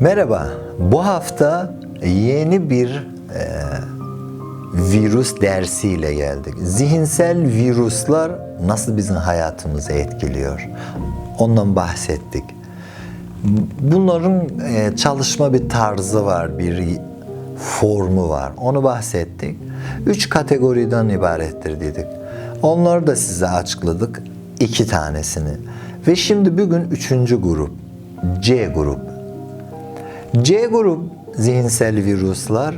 Merhaba. Bu hafta yeni bir e, virüs dersiyle geldik. Zihinsel virüsler nasıl bizim hayatımızı etkiliyor? Ondan bahsettik. Bunların e, çalışma bir tarzı var, bir formu var. Onu bahsettik. Üç kategoriden ibarettir dedik. Onları da size açıkladık. iki tanesini. Ve şimdi bugün üçüncü grup. C grup. C grup zihinsel virüsler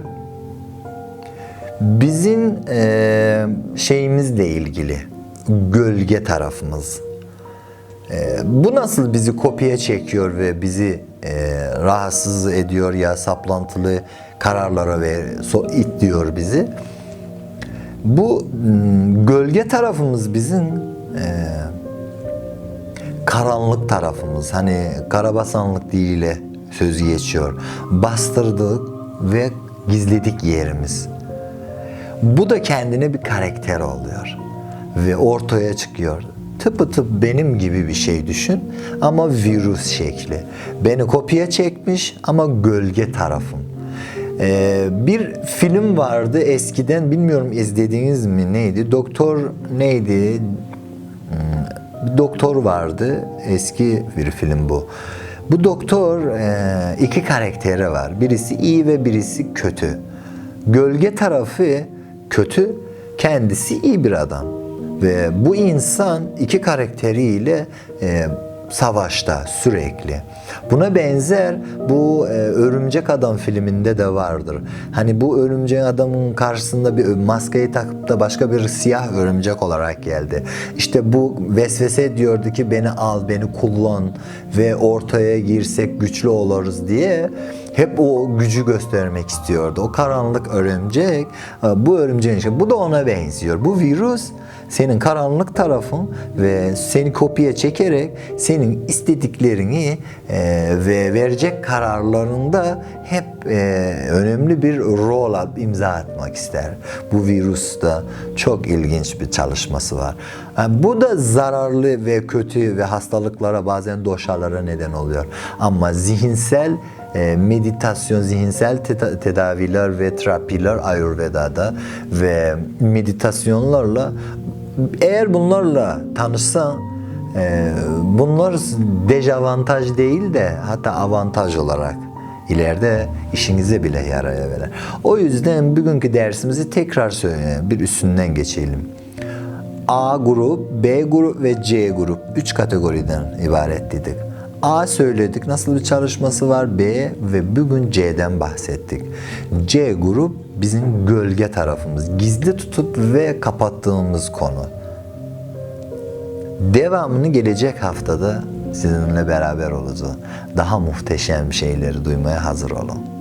bizim e, şeyimizle ilgili gölge tarafımız. E, bu nasıl bizi kopya çekiyor ve bizi e, rahatsız ediyor ya saplantılı kararlara ve so, itliyor bizi. Bu m, gölge tarafımız bizim e, karanlık tarafımız. Hani karabasanlık diliyle söz geçiyor. Bastırdık ve gizledik yerimiz. Bu da kendine bir karakter oluyor ve ortaya çıkıyor. Tıpı tıp benim gibi bir şey düşün ama virüs şekli. Beni kopya çekmiş ama gölge tarafım. Ee, bir film vardı eskiden bilmiyorum izlediğiniz mi neydi? Doktor neydi? Hmm, bir doktor vardı. Eski bir film bu. Bu doktor e, iki karakteri var. Birisi iyi ve birisi kötü. Gölge tarafı kötü, kendisi iyi bir adam. Ve bu insan iki karakteriyle e, savaşta sürekli. Buna benzer bu e, Örümcek Adam filminde de vardır. Hani bu Örümcek Adamın karşısında bir maskeyi takıp da başka bir siyah örümcek olarak geldi. İşte bu vesvese diyordu ki beni al, beni kullan ve ortaya girsek güçlü oluruz diye hep o gücü göstermek istiyordu. O karanlık örümcek, e, bu örümceğin işte bu da ona benziyor. Bu virüs senin karanlık tarafın ve seni kopya çekerek senin istediklerini e, ve verecek kararlarında hep e, önemli bir rol imza atmak ister. Bu virüste çok ilginç bir çalışması var. Yani bu da zararlı ve kötü ve hastalıklara bazen doşalara neden oluyor. Ama zihinsel e, meditasyon, zihinsel teda- tedaviler ve terapiler Ayurveda'da ve meditasyonlarla eğer bunlarla tanışsan e, bunlar dezavantaj değil de hatta avantaj olarak ileride işinize bile yarayabilir. O yüzden bugünkü dersimizi tekrar söyle, bir üstünden geçelim. A grup, B grup ve C grup. Üç kategoriden ibaret dedik. A söyledik nasıl bir çalışması var B ve bugün C'den bahsettik. C grup bizim gölge tarafımız. Gizli tutup ve kapattığımız konu. Devamını gelecek haftada sizinle beraber olacağız. Daha muhteşem şeyleri duymaya hazır olun.